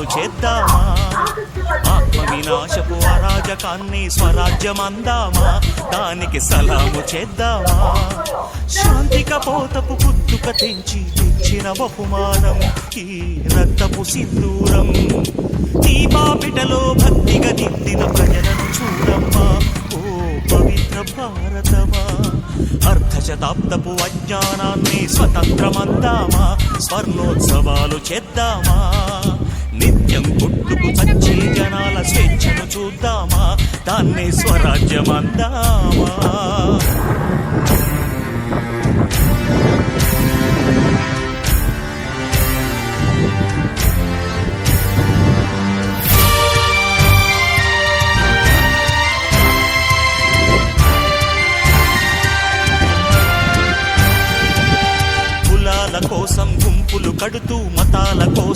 స్వర్ణోత్సవాలు చేద్దామా? ఆత్మ వినాశపు అరాజకాన్ని స్వరాజ్యమందామా? దానికి సలాము చేద్దామా? శాంతిక పోతపు పుట్టుక తెంచి తెచ్చిన బహుమానం ఈ రక్తపు సింధూరం. నీ బాపిటలో భక్తిగా నిండిన ప్రజలను చూడమ్మా. ఓ పవిత్ర భారతమా. అర్ధశతాబ్దపు అజ్ఞానాన్ని స్వతంత్రమందామా? స్వర్ణోత్సవాలు చేద్దామా? నిత్యం కొట్టుకు చచ్చే జనాల స్వేచ్ఛను చూద్దామా? దాన్ని స్వరాజ్యమందామా?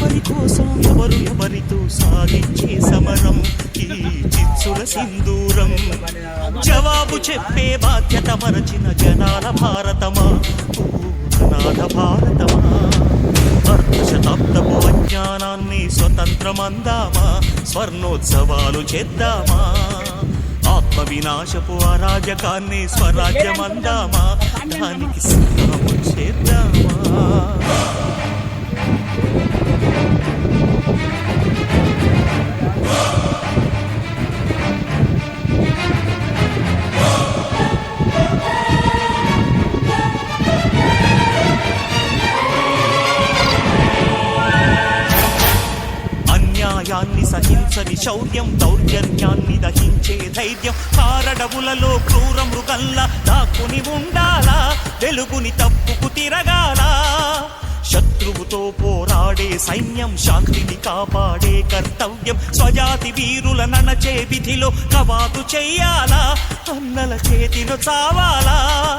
ఎవరి కోసం ఎవరు ఎవరితో సాగించే సమరం? ఈ చిచ్చుల సింధూరం. జవాబు చెప్పే బాధ్యత మరచిన జనాల భారతమా? పూర్ణనాథ భారతమా? అర్ధశతాబ్దపు అజ్ఞానాన్ని స్వతంత్రమందామా? స్వర్ణోత్సవాలు చేద్దామా? ఆత్మ వినాశపు అరాజకాన్ని స్వరాజ్యమందామా? దానికి చేద్దామా? శౌర్యం దౌర్జన్యాన్ని దహించే ధైర్యం. కారడవులలో క్రూర మృగల్లా దాక్కుని ఉండాలా? వెలుగుని తప్పుకు తిరగాలా? శత్రువుతో పోరాడే సైన్యం శాంతిని కాపాడే కర్తవ్యం. స్వజాతి వీరుల ననచే విధిలో కవాతు చెయ్యాలా? అన్నల చేతిలో చావాలా?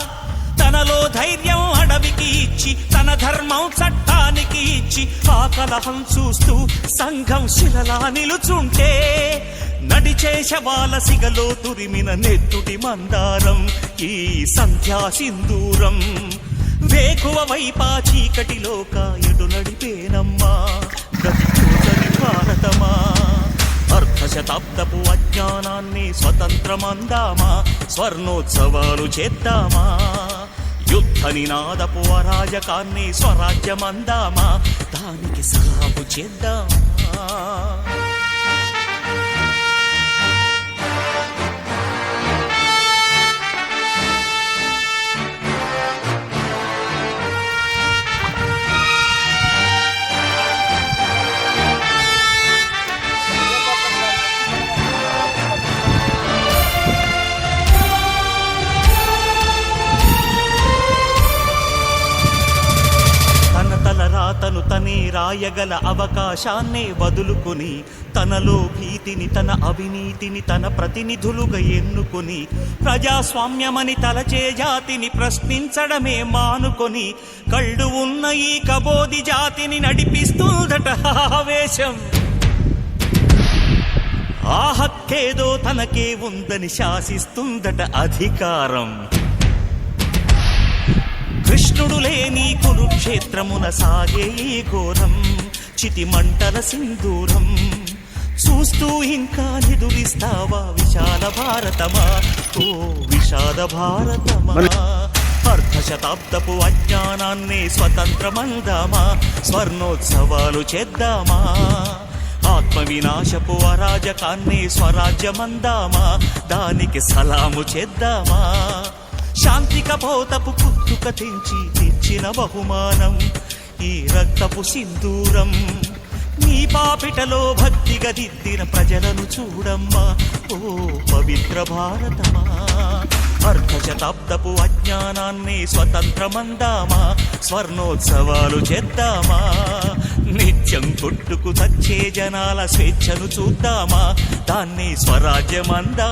తనలో ధైర్యం అడవికి ఇచ్చి తన ధర్మం చట్టానికి ఇచ్చి ఆ కలహం చూస్తూ సంఘం శిలలా నిలుచుంటే నడిచే శవాల సిగలో తురిమిన నెత్తుటి మందారం ఈ సంధ్యా సింధూరం. వేకువ వైపా చీకటిలో కాయడు నడిపేనమ్మా? గతిపోతని భారతమా అర్ధశతాబ్దపు అజ్ఞానాన్ని స్వతంత్రమందామా? స్వర్ణోత్సవాలు చేద్దామా? ధనినాదపు అరాజకాన్ని స్వరాజ్యమందామా? దానికి సలాము చేద్దామా? రాయగల అవకాశాన్నే వదులుకొని తనలో భీతిని తన అవినీతిని తన ప్రతినిధులుగా ఎన్నుకొని ప్రజాస్వామ్యమని తలచే జాతిని ప్రశ్నించడమే మానుకొని కళ్ళు ఉన్న ఈ కబోది జాతిని నడిపిస్తుందట ఆవేశం. ఆ హక్కేదో తనకే ఉందని శాసిస్తుందట అధికారం. కృష్ణుడు లేని కురుక్షేత్రమున సాగే ఈ ఘోరం చితి మంటల సింధూరం. చూస్తూ ఇంకా నిదురిస్తావా విశాల భారతమా? ఓ విషాద భారతమా? అర్ధ శతాబ్దపు అజ్ఞానాన్ని స్వతంత్రమందామా స్వర్ణోత్సవాలు చేద్దామా? ఆత్మ వినాశపు అరాజకాన్ని స్వరాజ్యమందామా? దానికి సలాము చేద్దామా? శాంతిక పోతపు పుట్టుక తెంచి తెచ్చిన బహుమానం ఈ రక్తపు సింధూరం. నీ పాపిటలో భక్తిగా దిద్దిన ప్రజలను చూడమ్మా ఓ పవిత్ర భారతమా. అర్ధ శతాబ్దపు అజ్ఞానాన్ని స్వతంత్రమందామా స్వర్ణోత్సవాలు చేద్దామా. నిత్యం కొట్టుకు తచ్చే జనాల స్వేచ్ఛను చూద్దామా దాన్ని స్వరాజ్యమందామా.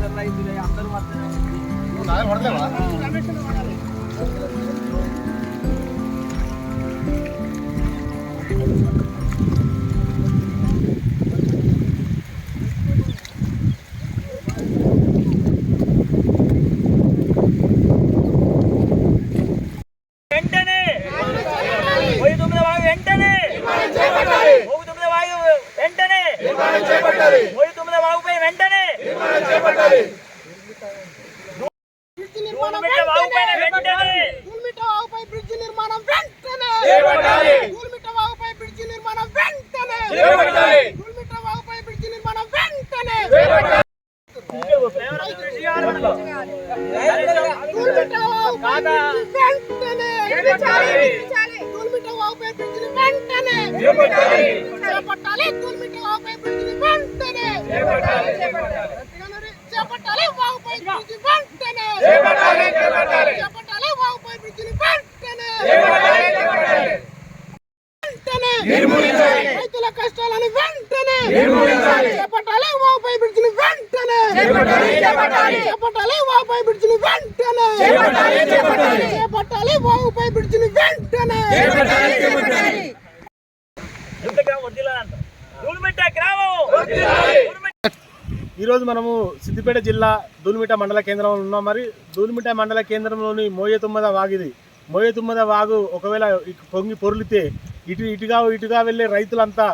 వెంటనే చేపట్టాలి వాగుపై బ్రిడ్జిని వెంటనే. చేపట్టాలి వాగుపై బ్రిడ్జిని వెంటనే. ఎంత గ్రామం వద్దిల్లంట దూల్మిట్ట గ్రామం. దూల్మిట్ట ఈరోజు మనము సిద్దిపేట జిల్లా దూలిమిట మండల కేంద్రంలో ఉన్నాం. మరి దూలిమిట మండల కేంద్రంలోని మోయతుమ్మద వాగిది మోయతుమ్మద వాగు ఒకవేళ పొంగి పొర్లితే ఇటు ఇటుగా ఇటుగా వెళ్ళే రైతులంతా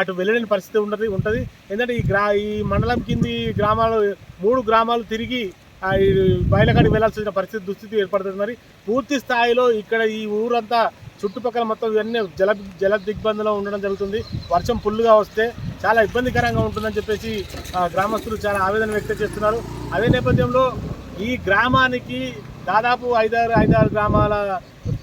అటు వెళ్ళలేని పరిస్థితి ఉండదు ఉంటుంది. ఎందుకంటే ఈ గ్రా ఈ మండలం కింది గ్రామాలు మూడు గ్రామాలు తిరిగి బయలకాడికి బయలుకాడికి వెళ్ళాల్సిన పరిస్థితి దుస్థితి ఏర్పడుతుంది. మరి పూర్తి స్థాయిలో ఇక్కడ ఈ ఊరంతా చుట్టుపక్కల మొత్తం ఇవన్నీ జల జల దిగ్బంధంలో ఉండడం జరుగుతుంది. వర్షం పుల్లుగా వస్తే చాలా ఇబ్బందికరంగా ఉంటుందని చెప్పేసి గ్రామస్తులు చాలా ఆవేదన వ్యక్తం చేస్తున్నారు. అదే నేపథ్యంలో ఈ గ్రామానికి దాదాపు ఐదారు ఐదారు గ్రామాల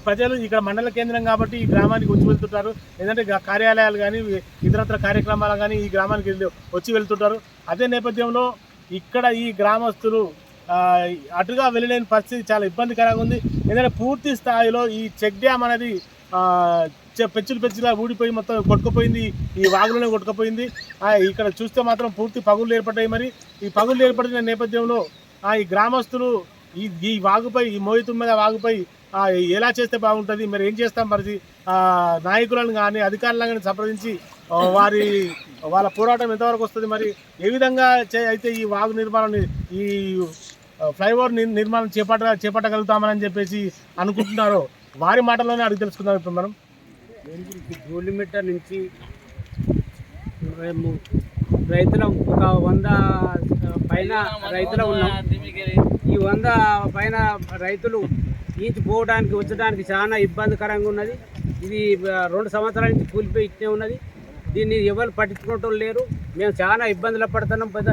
ప్రజలు ఇక్కడ మండల కేంద్రం కాబట్టి ఈ గ్రామానికి వచ్చి వెళ్తుంటారు. ఏంటంటే కార్యాలయాలు కానీ ఇతరత్ర కార్యక్రమాలు కానీ ఈ గ్రామానికి వెళ్ళి- వచ్చి వెళ్తుంటారు. అదే నేపథ్యంలో ఇక్కడ ఈ గ్రామస్తులు అటుగా వెళ్ళలేని పరిస్థితి చాలా ఇబ్బందికరంగా ఉంది. ఎందుకంటే పూర్తి స్థాయిలో ఈ చెక్ డ్యామ్ అనేది పెచ్చులు పెచ్చులా ఊడిపోయి మొత్తం కొట్టుకుపోయింది. ఈ వాగులోనే కొట్టుకుపోయింది. ఇక్కడ చూస్తే మాత్రం పూర్తి పగుళ్ళు ఏర్పడ్డాయి మరి. ఈ పగులు ఏర్పడిన నేపథ్యంలో ఈ గ్రామస్తులు ఈ ఈ వాగుపై ఈ మోయితు మీద వాగుపై ఎలా చేస్తే బాగుంటుంది? మరి ఏం చేస్తాం? మరి నాయకులను కానీ అధికారులను కానీ సంప్రదించి వారి వాళ్ళ పోరాటం ఎంతవరకు వస్తుంది? మరి ఏ విధంగా చే- అయితే ఈ వాగు నిర్మాణాన్ని ఈ ఫ్లైఓవర్ నిర్మాణం చేపట్ట చేపట్టగలుగుతామని చెప్పేసి అనుకుంటున్నారో వారి మాటల్లోనే అడిగి తెలుసుకుందాం ఇప్పుడు మనం. గోలిమిట్ట నుంచి మేము రైతులం ఒక వంద పైన రైతులు ఉన్నాం. ఈ వంద పైన రైతులు ఈచి పోవడానికి వచ్చడానికి చాలా ఇబ్బందికరంగా ఉన్నది. ఇది రెండు సంవత్సరాల నుంచి కూలిపోయి ఇట్టే ఉన్నది. దీన్ని ఎవరు పట్టించుకోవటం లేరు. మేము చాలా ఇబ్బందులు పడుతున్నాం. పెద్ద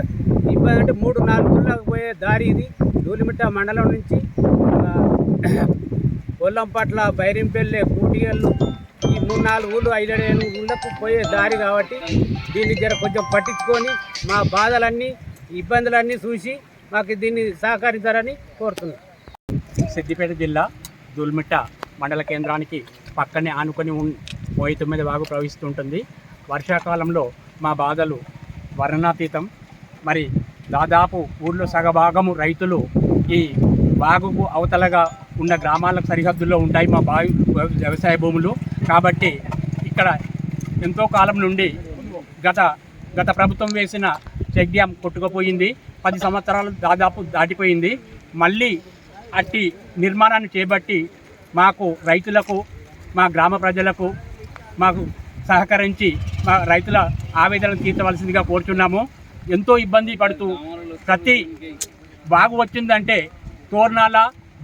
ఇబ్బంది అంటే మూడు నాలుగు ఊళ్ళకి పోయే దారి ఇది. దూలిమిట్ట మండలం నుంచి ఆ, కొల్లంపట్ల బైరింపల్లి కూటిగల్లు ఈ మూడు నాలుగు ఊళ్ళు ఐదు ఏడు ఊళ్ళకు పోయే దారి కాబట్టి దీన్ని జర కొంచెం పట్టించుకొని మా బాధలన్నీ ఇబ్బందులన్నీ చూసి మాకు దీన్ని సహకరించారని కోరుతున్నాం. సిద్దిపేట జిల్లా దుల్మిట్ట మండల కేంద్రానికి పక్కనే ఆనుకొని ఉన్ పోయి తొమ్మిది వాగు ప్రవహిస్తుంటుంది. వర్షాకాలంలో మా బాధలు వర్ణాతీతం మరి దాదాపు ఊర్లో సగభాగము రైతులు ఈ వాగుకు అవతలగా ఉన్న గ్రామాలకు సరిహద్దుల్లో ఉంటాయి మా బావి వ్యవసాయ భూములు. కాబట్టి ఇక్కడ ఎంతో కాలం నుండి గత గత ప్రభుత్వం వేసిన చెక్ డ్యామ్ కొట్టుకుపోయింది. పది సంవత్సరాలు దాదాపు దాటిపోయింది. మళ్ళీ అట్టి నిర్మాణాన్ని చేపట్టి మాకు రైతులకు మా గ్రామ ప్రజలకు మాకు సహకరించి మా రైతుల ఆవేదన తీర్చవలసిందిగా కోరుచున్నాము. ఎంతో ఇబ్బంది పడుతూ ప్రతి బాగు వచ్చిందంటే తోర్నాల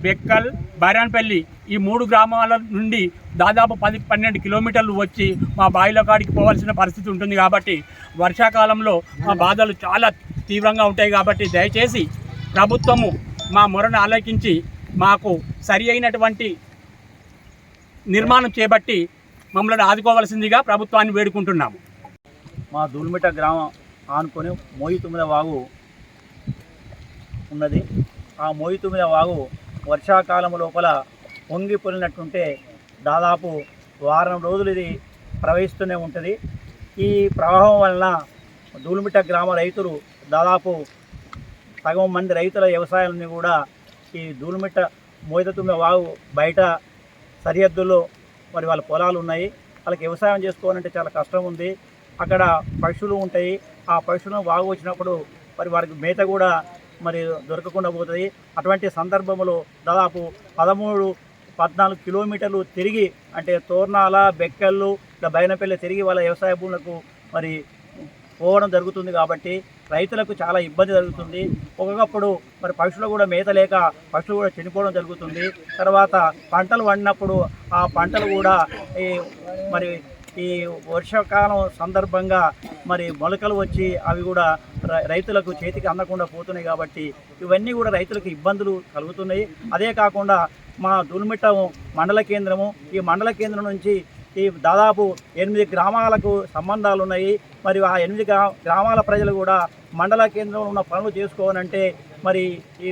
బెక్కల్ బైరాన్పల్లి ఈ మూడు గ్రామాల నుండి దాదాపు పది పన్నెండు కిలోమీటర్లు వచ్చి మా బావిల కాడికి పోవాల్సిన పరిస్థితి ఉంటుంది కాబట్టి వర్షాకాలంలో మా బాధలు చాలా తీవ్రంగా ఉంటాయి కాబట్టి దయచేసి ప్రభుత్వము మా మొరను ఆలోకించి మాకు సరి అయినటువంటి నిర్మాణం చేపట్టి మమ్మల్ని ఆదుకోవాల్సిందిగా ప్రభుత్వాన్ని వేడుకుంటున్నాము. మా దూల్మిట గ్రామం ఆనుకొని మోయి తొమ్మిద వాగు ఉన్నది. ఆ మోయి తొమ్మిద వాగు వర్షాకాలం లోపల పొంగి పొలినట్టుంటే దాదాపు వారం రోజులు ఇది ప్రవహిస్తూనే ఉంటుంది. ఈ ప్రవాహం వలన దూల్మిట గ్రామ రైతులు దాదాపు సగం మంది రైతుల వ్యవసాయాలని కూడా ఈ దూల్మిట్ట మోయిత వాగు బయట సరిహద్దుల్లో మరి వాళ్ళ పొలాలు ఉన్నాయి. వాళ్ళకి వ్యవసాయం చేసుకోవాలంటే చాలా కష్టం ఉంది. అక్కడ పశువులు ఉంటాయి. ఆ పశువులను వాగు వచ్చినప్పుడు మరి వారికి మేత కూడా మరి దొరకకుండా పోతుంది అటువంటి సందర్భంలో దాదాపు పదమూడు పద్నాలుగు కిలోమీటర్లు తిరిగి అంటే తోర్నాల బెక్కళ్ళు ఇలా బైనపల్లి తిరిగి వాళ్ళ వ్యవసాయ భూములకు మరి పోవడం జరుగుతుంది కాబట్టి రైతులకు చాలా ఇబ్బంది జరుగుతుంది. ఒకప్పుడు మరి పక్షులు కూడా మేత లేక పక్షులు కూడా చనిపోవడం జరుగుతుంది. తర్వాత పంటలు పండినప్పుడు ఆ పంటలు కూడా ఈ మరి ఈ వర్షాకాలం సందర్భంగా మరి మొలకలు వచ్చి అవి కూడా రై- రైతులకు చేతికి అందకుండా పోతున్నాయి కాబట్టి ఇవన్నీ కూడా రైతులకు ఇబ్బందులు కలుగుతున్నాయి. అదే కాకుండా మా దుల్మిట్ట మండల కేంద్రము ఈ మండల కేంద్రం నుంచి దాదాపు ఎనిమిది గ్రామాలకు సంబంధాలు ఉన్నాయి. మరి ఆ ఎనిమిది గ్రా- గ్రామాల ప్రజలు కూడా మండల కేంద్రంలో ఉన్న పనులు చేసుకోవాలంటే మరి ఈ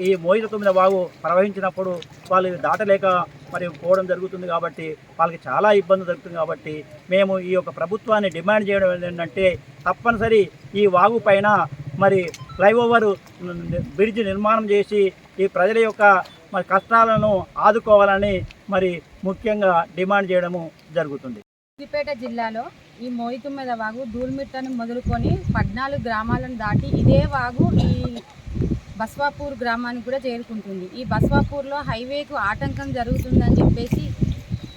ఈ మోయిత తొమ్మిది వాగు ప్రవహించినప్పుడు వాళ్ళు దాటలేక మరి పోవడం జరుగుతుంది కాబట్టి వాళ్ళకి చాలా ఇబ్బంది జరుగుతుంది కాబట్టి మేము ఈ యొక్క ప్రభుత్వాన్ని డిమాండ్ చేయడం ఏంటంటే తప్పనిసరి ఈ వాగు పైన మరి ఫ్లైఓవర్ బ్రిడ్జ్ నిర్మాణం చేసి ఈ ప్రజల యొక్క మరి కష్టాలను ఆదుకోవాలని మరి ముఖ్యంగా డిమాండ్ చేయడము జరుగుతుంది. సిద్దిపేట జిల్లాలో ఈ మోయితుమ్మెద వాగు దూల్మిట్టను మొదలుకొని పద్నాలుగు గ్రామాలను దాటి ఇదే వాగు ఈ బస్వాపూర్ గ్రామానికి కూడా చేరుకుంటుంది. ఈ బస్వాపూర్లో హైవేకు ఆటంకం జరుగుతుందని చెప్పేసి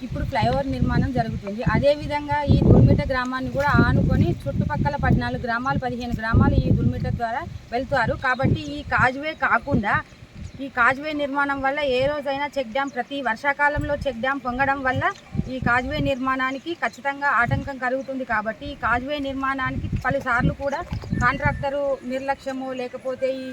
ఇప్పుడు ఫ్లైఓవర్ నిర్మాణం జరుగుతుంది. అదేవిధంగా ఈ దుర్మిట గ్రామాన్ని కూడా ఆనుకొని చుట్టుపక్కల పద్నాలుగు గ్రామాలు పదిహేను గ్రామాలు ఈ దుర్మిట ద్వారా వెళ్తారు. కాబట్టి ఈ కాజ్వే కాకుండా ఈ కాజ్వే నిర్మాణం వల్ల ఏ రోజైనా చెక్ డ్యామ్ ప్రతి వర్షాకాలంలో చెక్ డ్యామ్ పొంగడం వల్ల ఈ కాజ్వే నిర్మాణానికి ఖచ్చితంగా ఆటంకం కలుగుతుంది కాబట్టి ఈ కాజ్వే నిర్మాణానికి పలుసార్లు కూడా కాంట్రాక్టరు నిర్లక్ష్యము లేకపోతే ఈ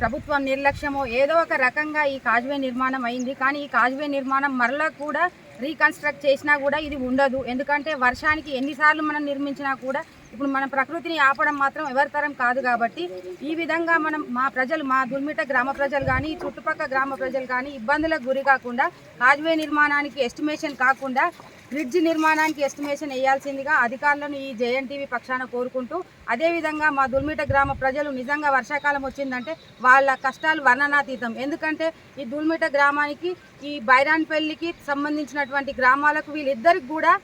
ప్రభుత్వం నిర్లక్ష్యమో ఏదో ఒక రకంగా ఈ కాజ్వే నిర్మాణం అయింది. కానీ ఈ కాజ్వే నిర్మాణం మరలా కూడా రీకన్స్ట్రక్ట్ చేసినా కూడా ఇది ఉండదు. ఎందుకంటే వర్షానికి ఎన్నిసార్లు మనం నిర్మించినా కూడా ఇప్పుడు మన ప్రకృతిని ఆపడం మాత్రం ఎవరి తరం కాదు కాబట్టి ఈ విధంగా మనం మా ప్రజలు మా దుర్మిట గ్రామ ప్రజలు కానీ చుట్టుపక్కల గ్రామ ప్రజలు కానీ ఇబ్బందులకు గురి కాకుండా కాజ్వే నిర్మాణానికి ఎస్టిమేషన్ కాకుండా బ్రిడ్జ్ నిర్మాణానికి ఎస్టిమేషన్ వేయాల్సిందిగా అధికారులను ఈ జేఎన్టీవీ పక్షాన కోరుకుంటూ అదేవిధంగా మా దుల్మిట గ్రామ ప్రజలు నిజంగా వర్షాకాలం వచ్చిందంటే వాళ్ళ కష్టాలు వర్ణనాతీతం. ఎందుకంటే ఈ దుల్మిట గ్రామానికి ఈ బైరాన్పల్లికి సంబంధించినటువంటి గ్రామాలకు వీళ్ళిద్దరికి కూడా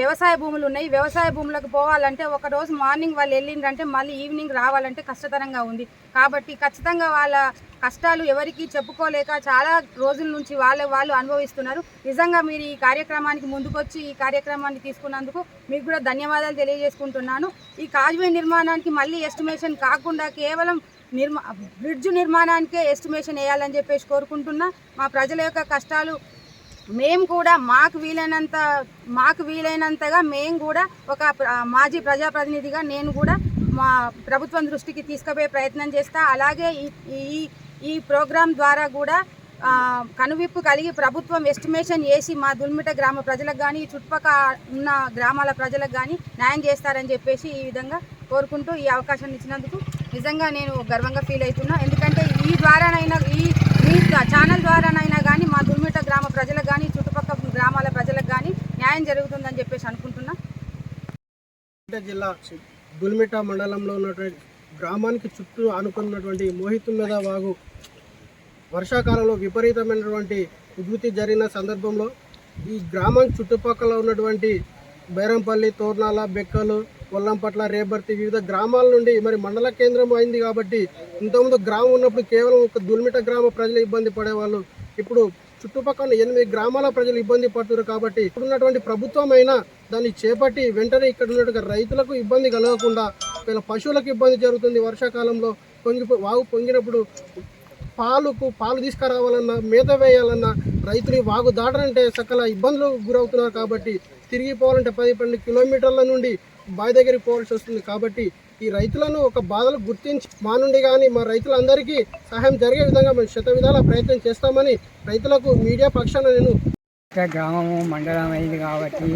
వ్యవసాయ భూములు ఉన్నాయి. వ్యవసాయ భూములకు పోవాలంటే ఒక రోజు మార్నింగ్ వాళ్ళు వెళ్ళిండ్రంటే మళ్ళీ ఈవినింగ్ రావాలంటే కష్టతరంగా ఉంది. కాబట్టి ఖచ్చితంగా వాళ్ళ కష్టాలు ఎవరికి చెప్పుకోలేక చాలా రోజుల నుంచి వాళ్ళ వాళ్ళు అనుభవిస్తున్నారు. నిజంగా మీరు ఈ కార్యక్రమానికి ముందుకొచ్చి ఈ కార్యక్రమాన్ని తీసుకున్నందుకు మీకు కూడా ధన్యవాదాలు తెలియజేసుకుంటున్నాను. ఈ కాజ్వే నిర్మాణానికి మళ్ళీ ఎస్టిమేషన్ కాకుండా కేవలం నిర్మా బ్రిడ్జ్ నిర్మాణానికే ఎస్టిమేషన్ వేయాలని చెప్పేసి కోరుకుంటున్నా. మా ప్రజల యొక్క కష్టాలు మేము కూడా మాకు వీలైనంత మాకు వీలైనంతగా మేము కూడా ఒక మాజీ ప్రజాప్రతినిధిగా నేను కూడా మా ప్రభుత్వం దృష్టికి తీసుకుపోయే ప్రయత్నం చేస్తా. అలాగే ఈ ఈ ఈ ప్రోగ్రాం ద్వారా కూడా కనువిప్పు కలిగి ప్రభుత్వం ఎస్టిమేషన్ చేసి మా దుల్మిట గ్రామ ప్రజలకు కానీ చుట్టుపక్కల ఉన్న గ్రామాల ప్రజలకు కానీ న్యాయం చేస్తారని చెప్పేసి ఈ విధంగా కోరుకుంటూ ఈ అవకాశం ఇచ్చినందుకు నిజంగా నేను గర్వంగా ఫీల్ అవుతున్నా. ఎందుకంటే ఈ ద్వారానైనా ఈ మీ ఛానల్ ద్వారానైనా కానీ మా దుల్మిట గ్రామ ప్రజలకు కానీ చుట్టుపక్కల గ్రామాల ప్రజలకు కానీ న్యాయం జరుగుతుందని చెప్పేసి అనుకుంటున్నా. జిల్లా దుల్మిట మండలంలో ఉన్నటువంటి గ్రామానికి చుట్టూ ఆనుకున్నటువంటి మోహితున్నద వాగు వర్షాకాలంలో విపరీతమైనటువంటి ఉధృతి జరిగిన సందర్భంలో ఈ గ్రామం చుట్టుపక్కల ఉన్నటువంటి బైరంపల్లి తోర్నాల బెక్కలు కొల్లంపట్ల రేబర్తి వివిధ గ్రామాల నుండి మరి మండల కేంద్రం అయింది కాబట్టి ఇంతకుముందు గ్రామం ఉన్నప్పుడు కేవలం ఒక దుల్మిట గ్రామ ప్రజలు ఇబ్బంది పడేవాళ్ళు. ఇప్పుడు చుట్టుపక్కల ఎనిమిది గ్రామాల ప్రజలు ఇబ్బంది పడుతున్నారు కాబట్టి ఇప్పుడున్నటువంటి ప్రభుత్వం అయినా దాన్ని చేపట్టి వెంటనే ఇక్కడ ఉన్నట్టుగా రైతులకు ఇబ్బంది కలగకుండా వీళ్ళ పశువులకు ఇబ్బంది జరుగుతుంది వర్షాకాలంలో పొంగి వాగు పొంగినప్పుడు పాలుకు పాలు తీసుకురావాలన్నా మేత వేయాలన్నా రైతులు వాగు దాటనంటే సకల ఇబ్బందులు గురవుతున్నారు కాబట్టి తిరిగిపోవాలంటే పది పన్నెండు కిలోమీటర్ల నుండి బావి దగ్గరికి పోవాల్సి వస్తుంది. కాబట్టి ఈ రైతులను ఒక బాధలు గుర్తించి మా నుండి కానీ మా రైతులందరికీ సహాయం జరిగే విధంగా మేము శత విధాల ప్రయత్నం చేస్తామని రైతులకు మీడియా పక్షాన నేను గ్రామం మండలం అయింది కాబట్టి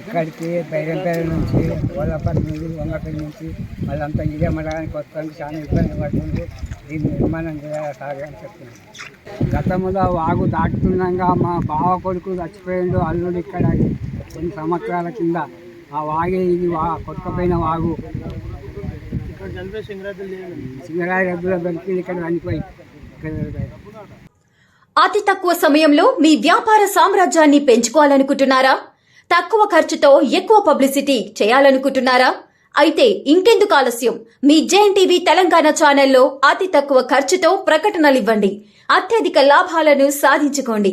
ఇక్కడికి బైరంపేట నుంచి గోదాపల్లి నుంచి వంగపల్లి నుంచి వాళ్ళంతా ఇదే మండలానికి వస్తానికి చాలా ఇబ్బంది పడుతుంది. దీన్ని నిర్మాణం చేయాలి సార్ అని చెప్తున్నాను. గతంలో వాగు దాటుతుండగా మా బావ కొడుకు చచ్చిపోయిండు. అల్లుడు ఇక్కడ కొన్ని సంవత్సరాల కింద ఆ వాగే ఇది వా కొట్టుకపోయిన వాగు. ఇక్కడ అతి తక్కువ సమయంలో మీ వ్యాపార సామ్రాజ్యాన్ని పెంచుకోవాలనుకుంటున్నారా? తక్కువ ఖర్చుతో ఎక్కువ పబ్లిసిటీ చేయాలనుకుంటున్నారా? అయితే ఇంకెందుకు ఆలస్యం. మీ జేఎన్ టీవీ తెలంగాణ ఛానల్లో అతి తక్కువ ఖర్చుతో ప్రకటనలివ్వండి అత్యధిక లాభాలను సాధించుకోండి.